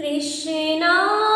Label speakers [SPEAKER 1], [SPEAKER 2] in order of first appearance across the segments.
[SPEAKER 1] कृष्णाय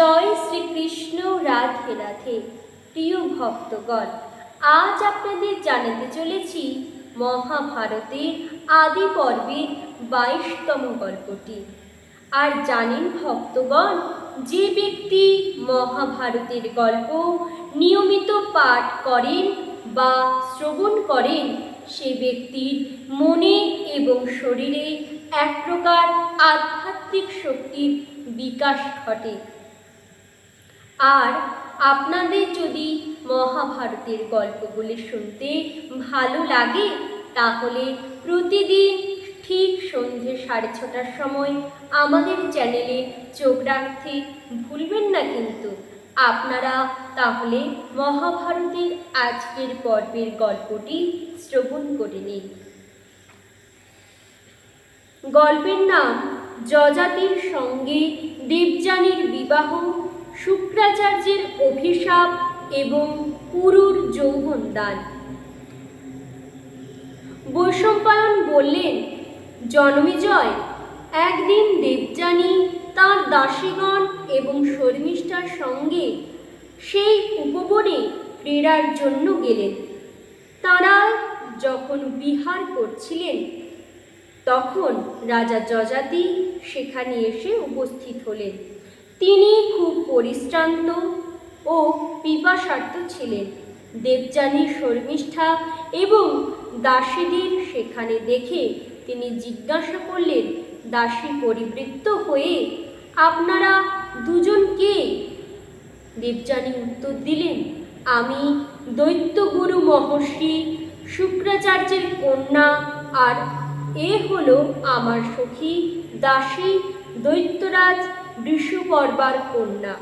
[SPEAKER 1] জয় শ্রীকৃষ্ণ, রাধে রাধে। প্রিয় ভক্তগণ, আজ আপনাদের জানাতে চলেছি মহাভারতের আদি পর্বের বাইশতম গল্পটি। আর জানেন ভক্তগণ, যে ব্যক্তি মহাভারতের গল্প নিয়মিত পাঠ করেন বা শ্রবণ করেন, সে ব্যক্তির মনে এবং শরীরে এক প্রকার আধ্যাত্মিক শক্তির বিকাশ ঘটে। আর আপনাদের যদি মহাভারতের গল্পগুলি শুনতে ভালো লাগে, তাহলে প্রতিদিন ঠিক সন্ধে সাড়ে ছটার সময় আমাদের চ্যানেলে চোখ রাখতে ভুলবেন না কিন্তু। আপনারা তাহলে মহাভারতের আজকের পর্বের গল্পটি শ্রবণ করে নিন। গল্পের নাম যজাতির সঙ্গে দেবযানীর বিবাহ শুক্রাচার্যের অভিশাপ এবং পুরুর যৌবন দান। বৈশম্পায়ন বললেন, জন্মেজয়, একদিন দেবযানী তার দাসীগণ এবং শর্মিষ্ঠার সঙ্গে সেই উপবনে ক্রীড়ার জন্য গেলেন। তারা যখন বিহার করছিলেন, তখন রাজা যজাতি সেখানে এসে উপস্থিত হলেন। তিনি খুব পরিশ্রান্ত ও পিপাসার্থ ছিলেন। দেবযানী শর্মিষ্ঠা এবং দাসীদের সেখানে দেখে তিনি জিজ্ঞাসা করলেন, দাসী পরিবৃত্ত হয়ে আপনারা দুজন কে? দেবযানী উত্তর দিলেন, আমি দৈত্যগুরু মহর্ষি শুক্রাচার্যের কন্যা আর এ হলো আমার সখী দাসী দৈত্যরাজ বৃষপর্বার কন্যা।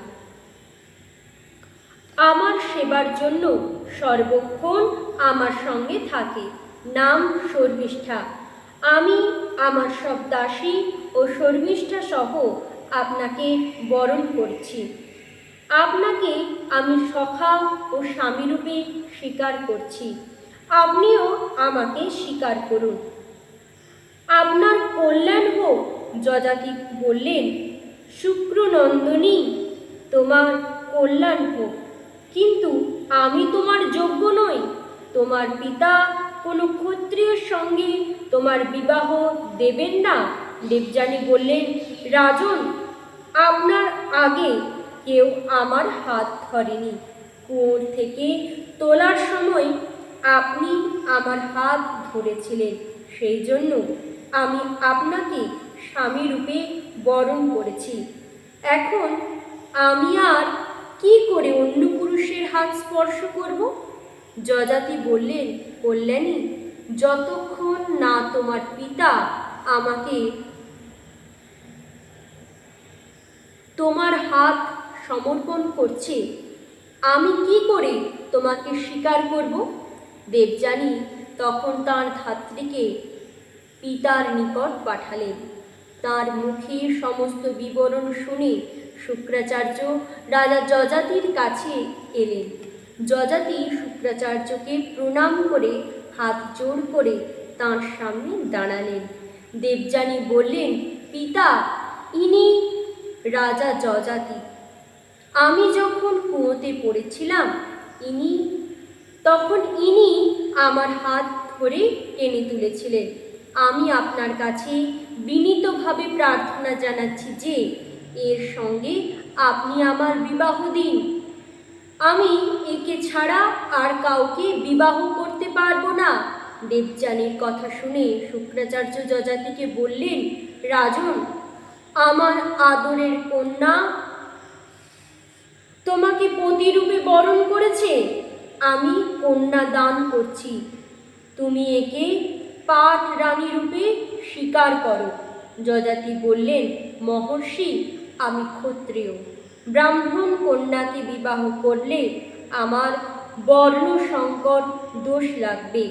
[SPEAKER 1] আমার সেবার জন্য সর্বক্ষণ আমার সঙ্গে থাকে। নাম শর্মিষ্ঠা। আমি, আমার সব দাসী ও শর্মিষ্ঠা সহ আপনাকে বরণ করছি। আপনাকে আমি সখা ও স্বামীরূপে স্বীকার করছি। আপনিও আমাকে স্বীকার করুন। আপনার কল্যাণ হোক যজাতি বললেন শুক্রনন্দনী, তোমার কল্যাণ হোক। কিন্তু আমি তোমার যোগ্য নই। তোমার পিতা কোনো ক্ষত্রিয়র সঙ্গে তোমার বিবাহ দেবেন না। দেবযানী বললেন, রাজন, আপনার আগে কেউ আমার হাত ধরেনি। কুয়োর থেকে তোলার সময় আপনি আমার হাত ধরেছিলেন। সেই জন্য আমি আপনাকে স্বামী রূপে বরণ করেছি। এখন আমি আর কি করে অন্য পুরুষের হাত স্পর্শ করব? যজাতি বললেন, কল্যাণী, যতক্ষণ না তোমার পিতা আমাকে তোমার হাত সমর্পণ করছে, আমি কি করে তোমাকে স্বীকার করব? দেবযানী তখন তার ধাত্রীকে পিতার নিকট পাঠালেন। তার মুখে সমস্ত বিবরণ শুনে শুক্রাচার্য রাজা যজাতির কাছে এলেন। যজাতি শুক্রাচার্যকে প্রণাম করে হাত জোর করে তাঁর সামনে দাঁড়ালেন। দেবযানী বললেন, পিতা, ইনি রাজা যজাতি। আমি যখন কুয়োতে পড়েছিলাম, ইনি, তখন ইনি আমার হাত ধরে টেনে তুলেছিলেন। আমি আপনার কাছে বিনীতভাবে প্রার্থনা জানাচ্ছি যে, এর সঙ্গে আপনি আমার বিবাহ দিন। আমি একে ছাড়া আর কাউকে বিবাহ করতে পারব না। দেবযানীর কথা শুনে শুক্রাচার্য যজাতিকে বললেন, রাজন, আমার আদরের কন্যা তোমাকে পতিরূপে বরণ করেছে। আমি কন্যা দান করছি। তুমি একে পাট রানী রূপে স্বীকার করো। যজাতি বললেন, মহর্ষি, আমি ক্ষত্রিয়। ব্রাহ্মণ কন্যাকে বিবাহ করলে আমার বর্ণ সংকট দোষ লাগবে।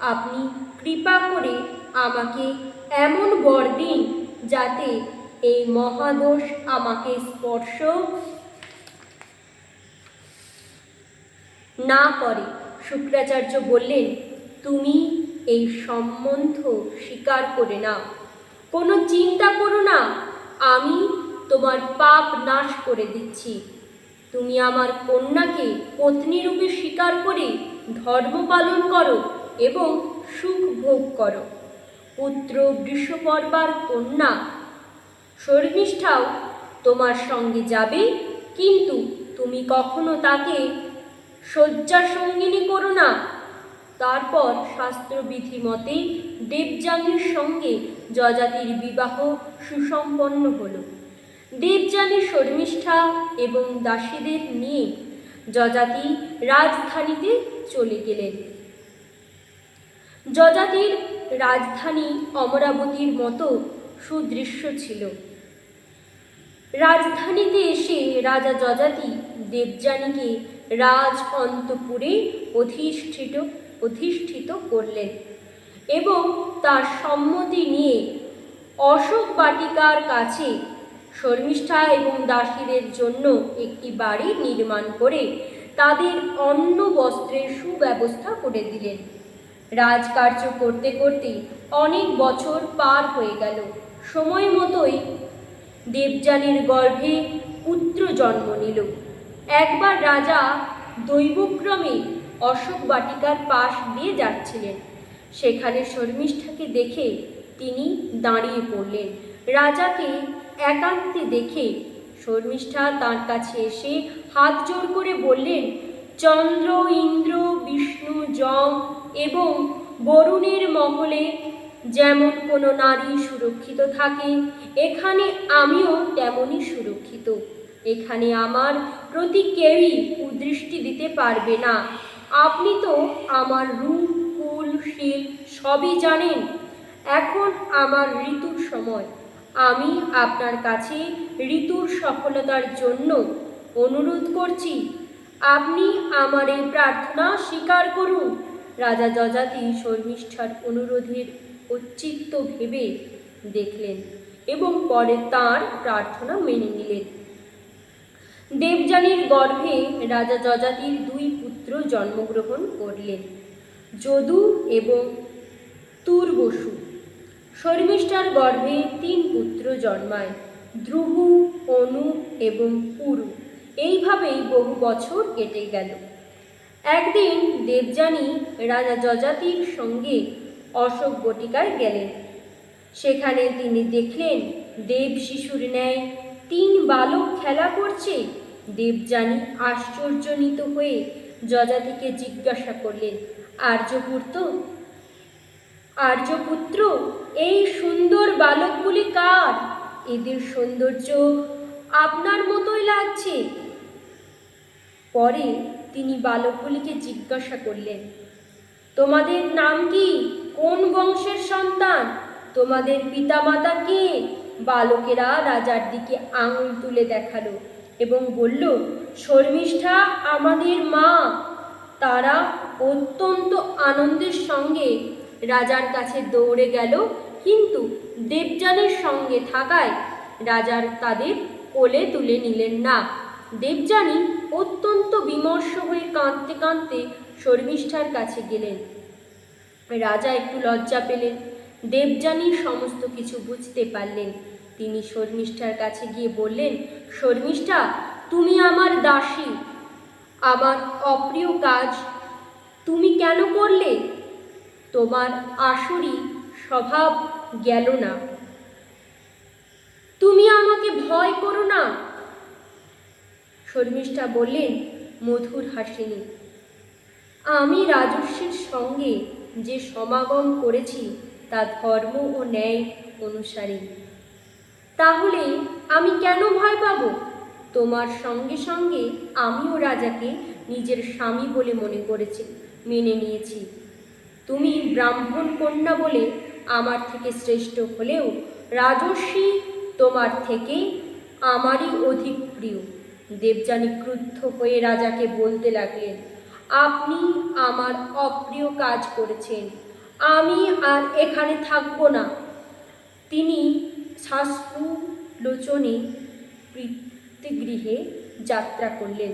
[SPEAKER 1] আপনি কৃপা করে আমাকে এমন বর দিন যাতে এই মহাদোষ আমাকে স্পর্শ না করে। শুক্রাচার্য বললেন, তুমি এই সম্বন্ধ স্বীকার করে নাও কোনো চিন্তা করো না, আমি তোমার পাপ নাশ করে দিচ্ছি। তুমি আমার কন্যাকে পত্নী রূপে স্বীকার করে ধর্ম পালন করো এবং সুখ ভোগ করো। পুত্র বৃষপর্বার কন্যা শর্মিষ্ঠাও তোমার সঙ্গে যাবে, কিন্তু তুমি কখনো তাকে শয্যা সঙ্গিনী করো না। তারপর শাস্ত্রবিধি মতে দেবযানীর সঙ্গে যজাতির বিবাহ সুসম্পন্ন হল। দেবযানী শর্মিষ্ঠা এবং দাসীদের নিয়ে যজাতি রাজধানীতে চলে গেলেন। যজাতির রাজধানী অমরাবতীর মতো সুদৃশ্য ছিল। রাজধানীতে এসে রাজা যজাতি দেবযানীকে রাজ অন্তপুরে অধিষ্ঠিত অধিষ্ঠিত করলেন এবং তার সম্মতি নিয়ে অশোক বাটিকার কাছে শর্মিষ্ঠা এবং দাসীদের জন্য একটি বাড়ি নির্মাণ করে তাদের অন্ন বস্ত্রের সুব্যবস্থা করে দিলেন। রাজকার্য করতে করতে অনেক বছর পার হয়ে গেল। সময় মতোই দেবযানীর গর্ভে পুত্র জন্ম নিল। একবার রাজা দৈবক্রমে অশোক বাটিকার পাশ দিয়ে যাচ্ছিলেন। সেখানে শর্মিষ্ঠাকে দেখে তিনি দাঁড়িয়ে পড়লেন। রাজাকে একান্তে দেখে শর্মিষ্ঠা তার কাছে এসে হাত জোর করে বললেন, চন্দ্র, ইন্দ্র, বিষ্ণু, যম এবং বরুণের মহলে যেমন কোনো নারী সুরক্ষিত থাকে, এখানে আমিও তেমনই সুরক্ষিত। এখানে আমার প্রতি কেউই কুদৃষ্টি দিতে পারবে না। আপনি তো আমার রূপ, কুল, শীল সবই জানেন। এখন আমার ঋতুর সময়। আমি আপনার কাছে ঋতুর সফলতার জন্য অনুরোধ করছি। আপনি আমার এই প্রার্থনা স্বীকার করুন। রাজা যজাতি শর্মিষ্ঠার অনুরোধের ঔচিত্য ভেবে দেখলেন এবং পরে তার প্রার্থনা মেনে নিলেন। দেবযানীর গর্ভে রাজা যজাতির দুই পুত্র জন্মগ্রহণ করলেন, যদু এবং তুর্বসু। শর্মিষ্ঠার গর্ভে তিন পুত্র জন্মায় ধ্রুবু অনু এবং পুরু। এইভাবেই বহু বছর কেটে গেল। একদিন দেবযানী রাজা যজাতির সঙ্গে অশোক বটিকায় গেলেন। সেখানে তিনি দেখলেন, দেব শিশুর ন্যায় তিন বালক খেলা করছে। দেবযানী আশ্চর্যজনিত হয়ে যজাতিকে জিজ্ঞাসা করলেন, আর্যপুত্র আর্যপুত্র, এই সুন্দর বালকগুলি কার? এদের সৌন্দর্য আপনার মতোই লাগছে। পরে তিনি বালকগুলিকে জিজ্ঞাসা করলেন, তোমাদের নাম কি? কোন বংশের সন্তান? তোমাদের পিতামাতা কে? বালকেরা রাজার দিকে আঙুল তুলে দেখাল। এবং বলল, শর্মিষ্ঠা আমাদের মা। তারা অত্যন্ত আনন্দের সঙ্গে রাজার কাছে দৌড়ে গেল, কিন্তু দেবযানের সঙ্গে থাকায় রাজার তাদের কোলে তুলে নিলেন না। দেবযানী অত্যন্ত বিমর্ষ হয়ে কাঁদতে কাঁদতে শর্মিষ্ঠার কাছে গেলেন। রাজা একটু লজ্জা পেলেন। দেবযানী সমস্ত কিছু বুঝতে পারলেন। তিনি শর্মিষ্ঠার কাছে গিয়ে বললেন, শর্মিষ্ঠা, তুমি আমার দাসী। আমার অপ্রিয় কাজ তুমি কেন করলে? তোমার আসরি স্বভাব গেল না। তুমি আমাকে ভয় করো না। শর্মিষ্ঠা বললেন, মধুর হাসিনী, আমি রাজস্বীর সঙ্গে যে সমাগম করেছি, তা ধর্ম ও ন্যায় অনুসারে। তাহলে আমি কেন ভয় পাব? তোমার সঙ্গে সঙ্গে আমিও রাজাকে নিজের স্বামী বলে মনে করেছি, মেনে নিয়েছি। তুমি ব্রাহ্মণ কন্যা বলে আমার থেকে শ্রেষ্ঠ হলেও রাজস্বী তোমার থেকে আমারই অধিক প্রিয়। দেবযানী ক্রুদ্ধ হয়ে রাজাকে বলতে লাগলেন, আপনি আমার অপ্রিয় কাজ করেছেন, আমি আর এখানে থাকব না। তিনি শাস্ত্রু লোচনে পিতৃগৃহে যাত্রা করলেন।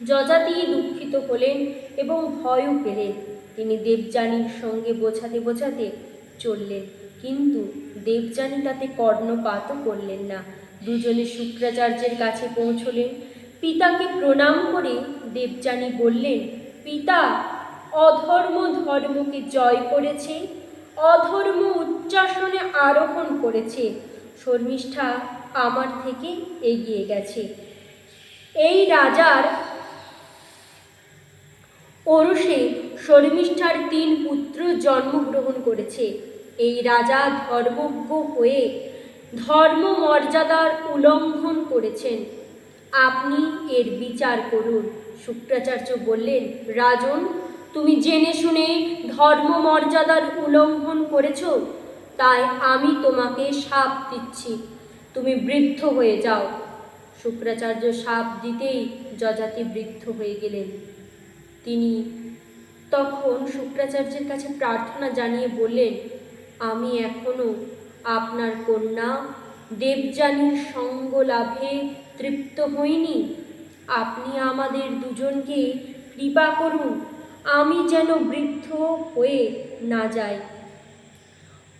[SPEAKER 1] যজাতি দুঃখিত হলেন এবং ভয়ও পেলেন। তিনি দেবযানীর সঙ্গে বোঝাতে বোঝাতে চললেন, কিন্তু দেবযানী তাতে কর্ণপাতও করলেন না। দুজনে শুক্রাচার্যের কাছে পৌঁছলেন। পিতাকে প্রণাম করে দেবযানী বললেন, পিতা অধর্ম ধর্মকে জয় করেছে অধর্ম উচ্চাসনে আরোহণ করেছে। শর্মিষ্ঠা আমার থেকে এগিয়ে গেছে। এই রাজার ওরসে শর্মিষ্ঠার তিন পুত্র জন্মগ্রহণ করেছে। এই রাজা ধর্মজ্ঞ হয়ে ধর্ম মর্যাদার উল্লঙ্ঘন করেছেন। আপনি এর বিচার করুন। শুক্রাচার্য বললেন, রাজন তুমি জেনে শুনে ধর্ম মর্যাদার উল্লঙ্ঘন করেছ, তাই আমি তোমাকে সাপ দিচ্ছি। তুমি বৃদ্ধ হয়ে যাও। শুক্রাচার্য সাপ দিতেই যজাতি বৃদ্ধ হয়ে গেলেন। তিনি তখন শুক্রাচার্যের কাছে প্রার্থনা জানিয়ে বললেন, আমি এখনও আপনার কন্যা দেবযানীর সঙ্গ লাভে তৃপ্ত হইনি। আপনি আমাদের দুজনকে কৃপা করুন আমি যেন বৃদ্ধ হয়ে না যাই।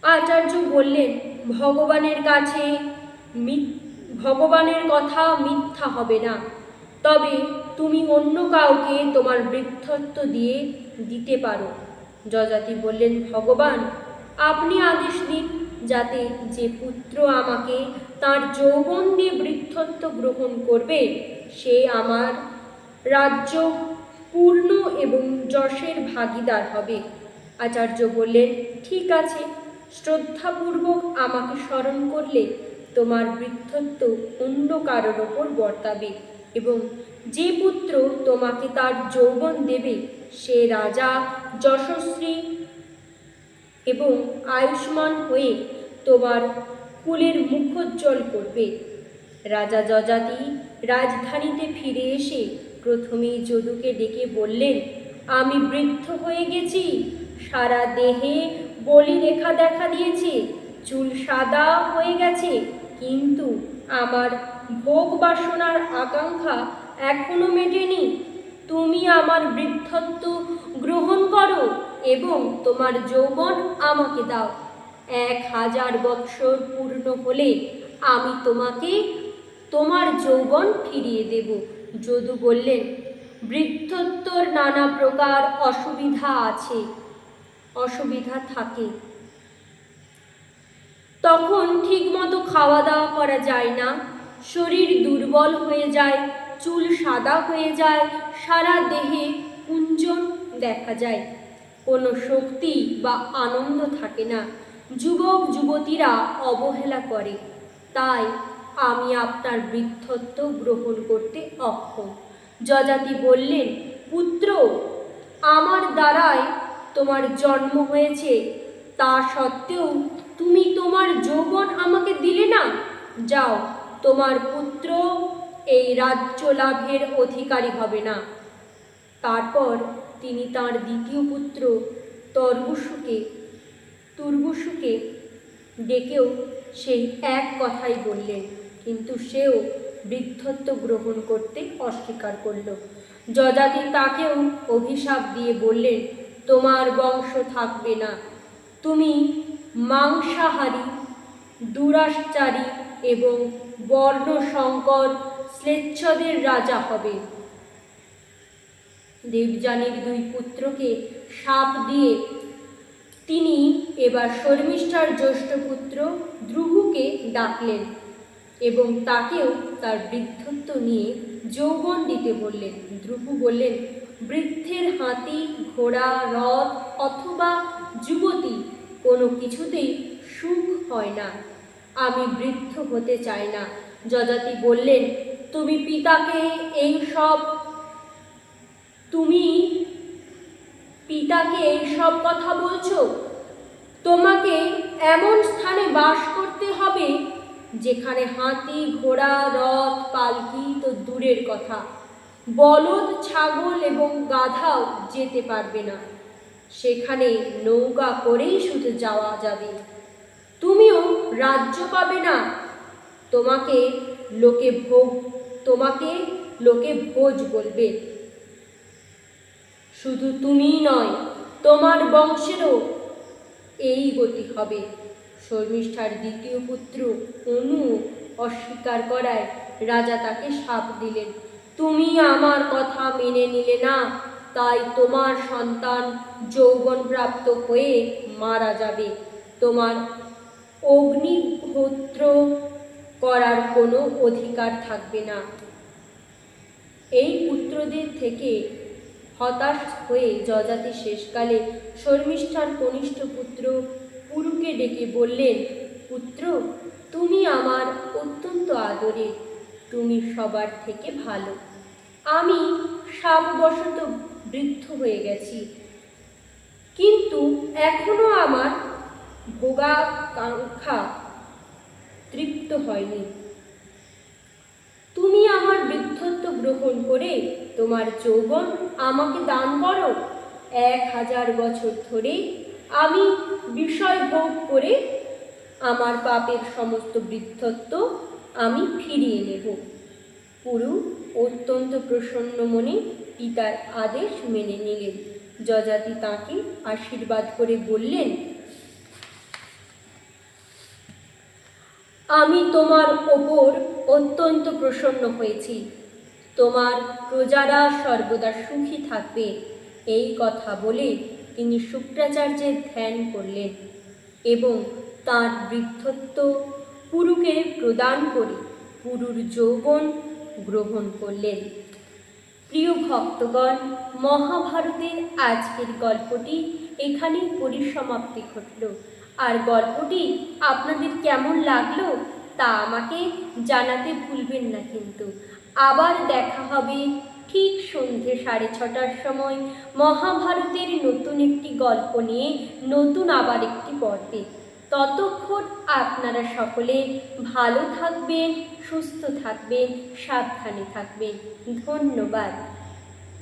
[SPEAKER 1] আচার্য বললেন, ভগবানের কাছে ভগবানের কথা মিথ্যা হবে না। তবে তুমি অন্য কাউকে তোমার বৃদ্ধত্ব দিয়ে দিতে পারো। যজাতি বললেন, ভগবান, আপনি আদেশ দিন যাতে যে পুত্র আমাকে তার যৌবন দিয়ে বৃদ্ধত্ব গ্রহণ করবে, সে আমার রাজ্য পূর্ণ এবং যশের ভাগিদার হবে। আচার্য বললেন, ঠিক আছে, শ্রদ্ধাপূর্বক আমাকে স্মরণ করলে তোমার বৃদ্ধত্ব অন্য কারোর ওপর বর্তাবে এবং যে পুত্র তোমাকে তার যৌবন দেবে, সে রাজা, যশস্বী এবং আয়ুষ্মান হয়ে তোমার কুলের মুখোজ্জ্বল করবে। রাজা যজাতি রাজধানীতে ফিরে এসে প্রথমেই যদুকে ডেকে বললেন, আমি বৃদ্ধ হয়ে গেছি। সারা দেহে বলি রেখা দেখা দিয়েছে। চুল সাদা হয়ে গেছে। কিন্তু আমার ভোগ বাসনার আকাঙ্ক্ষা এখনও মেটেনি। তুমি আমার বৃদ্ধত্ব গ্রহণ করো এবং তোমার যৌবন আমাকে দাও। এক হাজার বৎসর পূর্ণ হলে আমি তোমাকে তোমার যৌবন ফিরিয়ে দেব। যদু বললেন বৃদ্ধত্বর নানা প্রকার অসুবিধা আছে, অসুবিধা থাকে। তখন ঠিকমতো খাওয়া দাওয়া করা যায় না, শরীর দুর্বল হয়ে যায়, চুল সাদা হয়ে যায়, সারা দেহে কুঞ্জন দেখা যায়। কোনো শক্তি বা আনন্দ থাকে না যুবক যুবতীরা অবহেলা করে। তাই আমি আপনার বৃদ্ধত্ব গ্রহণ করতে অক্ষম। যজাতি বললেন, পুত্র, আমার দ্বারাই তোমার জন্ম হয়েছে। তা সত্ত্বেও তুমি তোমার যৌবন আমাকে দিলে না? যাও, তোমার পুত্র এই রাজ্য লাভের অধিকারী হবে না। তারপর তিনি তার দ্বিতীয় পুত্র তর্বসুকে, তুর্বসুকে ডেকেও সেই এক কথাই বললেন কিন্তু সেও বৃদ্ধত্ব গ্রহণ করতে অস্বীকার করল। যজাতি তাকেও অভিশাপ দিয়ে বললেন, তোমার বংশ থাকবে না। তুমি মাংসাহারী দুরাচারী এবং বর্ণসংকর শ্লেচ্ছদের রাজা হবে। দেবযানীর দুই পুত্রকে সাপ দিয়ে তিনি এবার শর্মিষ্ঠার জ্যৈষ্ঠ পুত্র ধ্রুবকে ডাকলেন। এবং তাকেও তার বৃদ্ধত্ব নিয়ে যৌবন দিতে বললেন। ধ্রুব বললেন, বৃদ্ধের হাতি, ঘোড়া রথ অথবা যুবতী কোনো কিছুতেই সুখ হয় না। আমি বৃদ্ধ হতে চাই না। যজাতি বললেন, তুমি পিতাকে এই সব, তুমি পিতাকে এই সব কথা বলছো? তোমাকে এমন স্থানে বাস করতে হবে যেখানে হাতি, ঘোড়া, রথ, পালকি তো দূরের কথা। বলদ, ছাগল এবং গাধাও যেতে পারবে না। সেখানে নৌকা করেই শুধু যাওয়া যাবে। তুমিও রাজ্য পাবে না। তোমাকে লোকে ভোগ, তোমাকে লোকে ভোজ বলবে। শুধু তুমিই নয়, তোমার বংশেরও এই গতি হবে। শর্মিষ্ঠার দ্বিতীয় পুত্র অনু অস্বীকার করায় রাজা তাকে সাপ দিলেন। তুমি আমার কথা মেনে নিলে না, তাই তোমার সন্তান যৌবন প্রাপ্ত হয়ে মারা যাবে। তোমার অগ্নিহোত্র করার কোনো অধিকার থাকবে না। এই পুত্রদের থেকে হতাশ হয়ে যজাতি শেষকালে শর্মিষ্ঠার কনিষ্ঠ পুত্র পুরুকে ডেকে বললেন, পুত্র, তুমি আমার অত্যন্ত আদরের তুমি সবার থেকে ভালো। আমি সাববশত বৃদ্ধ হয়ে গেছি। কিন্তু এখনও আমার ভোগাকাঙ্ক্ষা তৃপ্ত হয়নি। তুমি আমার বৃদ্ধত্ব গ্রহণ করে তোমার যৌবন আমাকে দান করো। এক হাজার বছর ধরে আমি বিষয় ভোগ করে আমার পাপের সমস্ত বৃদ্ধত্ব আমি ফিরিয়ে নেব। পুরু অত্যন্ত প্রসন্ন মনে পিতার আদেশ মেনে নিলেন। যজাতি তাকে আশীর্বাদ করে বললেন, আমি তোমার ওপর অত্যন্ত প্রসন্ন হয়েছি। তোমার প্রজারা সর্বদা সুখী থাকবে। এই কথা বলে তিনি শুক্রাচার্যের ধ্যান করলেন এবং তার বৃদ্ধত্ব পুরুকে প্রদান করে পুরুর যৌবন গ্রহণ করলেন। প্রিয় ভক্তগণ, মহাভারতের আজকের গল্পটি এখানেই পরিসমাপ্তি ঘটল। আর গল্পটি আপনাদের কেমন লাগল তা আমাকে জানাতে ভুলবেন না কিন্তু। আবার দেখা হবে ঠিক সন্ধে সাড়ে ছটার সময় মহাভারতের নতুন একটি গল্প নিয়ে নতুন আবার একটি পর্বে। ততক্ষণ আপনারা সকলে ভালো থাকবেন, সুস্থ থাকবেন, সাবধানে থাকবেন। ধন্যবাদ।